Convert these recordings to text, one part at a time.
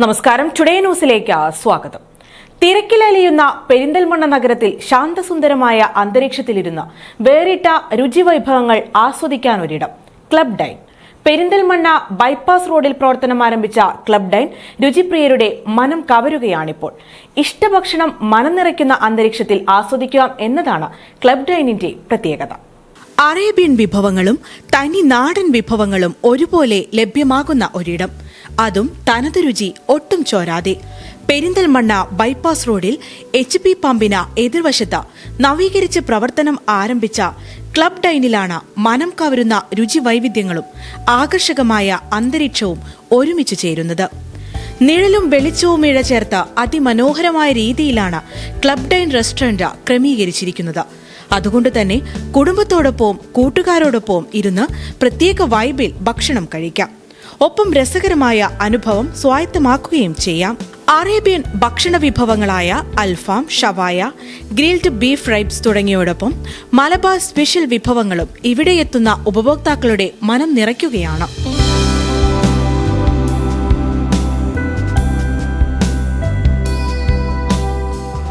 നമസ്കാരം. ടുഡേ ന്യൂസിലേക്ക് സ്വാഗതം. തിരക്കിലലിയുന്ന പെരിന്തൽമണ്ണ നഗരത്തിൽ ശാന്തസുന്ദരമായ അന്തരീക്ഷത്തിലിരുന്ന് വേറിട്ട രുചിവൈഭവങ്ങൾ ആസ്വദിക്കാനൊരിടം ക്ലബ് ഡൈൻ പെരിന്തൽമണ്ണ ബൈപ്പാസ് റോഡിൽ പ്രവർത്തനം ആരംഭിച്ച ക്ലബ് ഡൈൻ രുചിപ്രിയരുടെ മനം കവരുകയാണിപ്പോൾ. ഇഷ്ടഭക്ഷണം മനം നിറയ്ക്കുന്ന അന്തരീക്ഷത്തിൽ ആസ്വദിക്കാം എന്നതാണ് ക്ലബ് ഡൈനിന്റെ പ്രത്യേകത. അറേബ്യൻ വിഭവങ്ങളും തനി നാടൻ വിഭവങ്ങളും ഒരുപോലെ ലഭ്യമാകുന്ന ഒരിടം. അതും തനത് രുചി ഒട്ടും ചോരാതെ. പെരിന്തൽമണ്ണ ബൈപ്പാസ് റോഡിൽ എച്ച് പി പമ്പിന് എതിർവശത്ത് നവീകരിച്ച് പ്രവർത്തനം ആരംഭിച്ച ക്ലബ് ഡൈനിലാണ് മനം കവരുന്ന രുചി വൈവിധ്യങ്ങളും ആകർഷകമായ അന്തരീക്ഷവും ഒരുമിച്ച് ചേരുന്നത്. നിഴലും വെളിച്ചവും ഇഴ ചേർത്ത് അതിമനോഹരമായ രീതിയിലാണ് ക്ലബ് ഡൈൻ റെസ്റ്റോറന്റ് ക്രമീകരിച്ചിരിക്കുന്നത്. അതുകൊണ്ട് തന്നെ കുടുംബത്തോടൊപ്പവും കൂട്ടുകാരോടൊപ്പവും ഇരുന്ന് പ്രത്യേക വൈബിൽ ഭക്ഷണം കഴിക്കാം. ഒപ്പം രസകരമായ അനുഭവം സ്വായത്തമാക്കുകയും ചെയ്യാം. അറേബ്യൻ ഭക്ഷണ വിഭവങ്ങളായ അൽഫാം ഷവായ ഗ്രിൽഡ് ബീഫ് റൈബ്സ് തുടങ്ങിയോടൊപ്പം മലബാർ സ്പെഷ്യൽ വിഭവങ്ങളും ഇവിടെ എത്തുന്ന ഉപഭോക്താക്കളുടെ മനം നിറയ്ക്കുകയാണ്.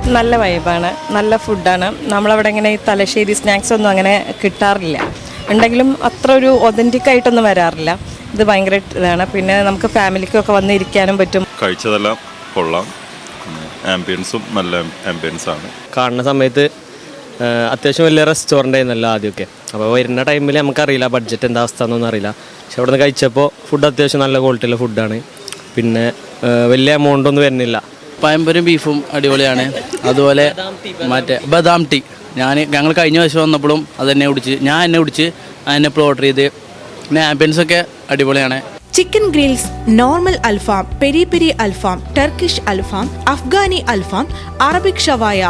നല്ല വൈബാണ്. നല്ല ഫുഡാണ്. നമ്മളവിടെ ഇങ്ങനെ ഈ തലശ്ശേരി സ്നാക്സ് ഒന്നും അങ്ങനെ കിട്ടാറില്ല. ഉണ്ടെങ്കിലും അത്ര ഒരു ഒതന്റിക് ആയിട്ടൊന്നും വരാറില്ല. ഇത് ഭയങ്കര ഇതാണ്. പിന്നെ നമുക്ക് ഫാമിലിക്കൊക്കെ വന്ന് ഇരിക്കാനും പറ്റും. കഴിച്ചതെല്ലാം കൊള്ളാം. ആംബിയൻസും നല്ല ആംബിയൻസ് ആണ് കാണുന്ന സമയത്ത് അത്യാവശ്യം വലിയ റെസ്റ്റോറന്റ് ആയിരുന്നല്ലോ ആദ്യമൊക്കെ. അപ്പോൾ വരുന്ന ടൈമിൽ നമുക്കറിയില്ല ബഡ്ജറ്റ് എന്താ അവസ്ഥ എന്നൊന്നും അറിയില്ല. പക്ഷെ അവിടെ നിന്ന് കഴിച്ചപ്പോൾ ഫുഡ് അത്യാവശ്യം നല്ല ക്വാളിറ്റിയുള്ള ഫുഡാണ് പിന്നെ വലിയ എമൗണ്ട് ഒന്നും വരുന്നില്ല. പയമ്പരും ബീഫും അടിപൊളിയാണ്. അതുപോലെ മറ്റേ ബദാം ടീ ഞാൻ ഞങ്ങൾ കഴിഞ്ഞ വർഷം വന്നപ്പോഴും അത് തന്നെ കുടിച്ച് ഞാൻ എന്നെ കുടിച്ച് ഇപ്പോൾ ഓർഡർ ചെയ്ത്. പിന്നെ ആംബിയൻസ് ഒക്കെ അടിപൊളിയാണ്. ചിക്കൻ ഗ്രിൽസ് നോർമൽ അൽഫാം പെരി പെരി അൽഫാം ടർക്കിഷ് അൽഫാം അഫ്ഗാനി അൽഫാം അറബിക് ഷവായ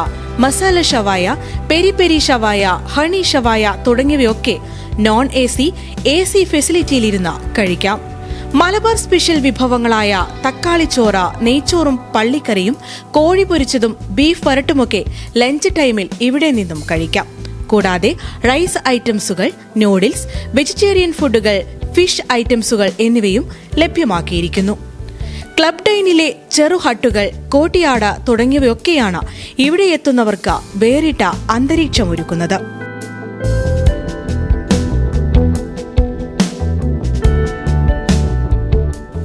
മസാല ഷവായ പെരി പെരി ഷവായ ഹണി ഷവായ തുടങ്ങിയവയൊക്കെ non A C A C ഫെസിലിറ്റിയിലിരുന്ന് കഴിക്കാം. മലബാർ സ്പെഷ്യൽ വിഭവങ്ങളായ തക്കാളിച്ചോറ നെയ്ച്ചോറും പള്ളിക്കറിയും കോഴി പൊരിച്ചതും ബീഫ് വരട്ടുമൊക്കെ ലഞ്ച് ടൈമിൽ ഇവിടെ നിന്നും കഴിക്കാം. കൂടാതെ റൈസ് ഐറ്റംസുകൾ നൂഡിൽസ് വെജിറ്റേറിയൻ ഫുഡുകൾ ഫിഷ് ഐറ്റംസുകൾ എന്നിവയും ലഭ്യമാക്കിയിരിക്കുന്നു. ക്ലബ് ഡൈനിലെ ചെറു ഹട്ടുകൾ കോട്ടിയാട തുടങ്ങിയവയൊക്കെയാണ് ഇവിടെ എത്തുന്നവർക്ക് വേറിട്ട അന്തരീക്ഷമൊരുക്കുന്നത്.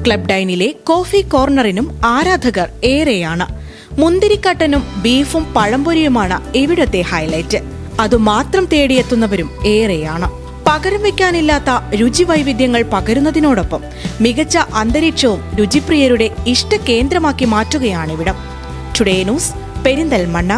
ക്ലബ് ഡൈനിലെ കോഫി കോർണറിനും ആരാധകർ ഏറെയാണ്. മുന്തിരിക്കട്ടനും ബീഫും പഴംപൊരിയുമാണ് ഇവിടത്തെ ഹൈലൈറ്റ്. അതുമാത്രം തേടിയെത്തുന്നവരും ഏറെയാണ്. പകരം വയ്ക്കാനില്ലാത്ത രുചി വൈവിധ്യങ്ങൾ പകരുന്നതിനോടൊപ്പം മികച്ച അന്തരീക്ഷവും രുചിപ്രിയരുടെ ഇഷ്ട കേന്ദ്രമാക്കി മാറ്റുകയാണിവിടം ടുഡേ ന്യൂസ് പെരിന്തൽമണ്ണ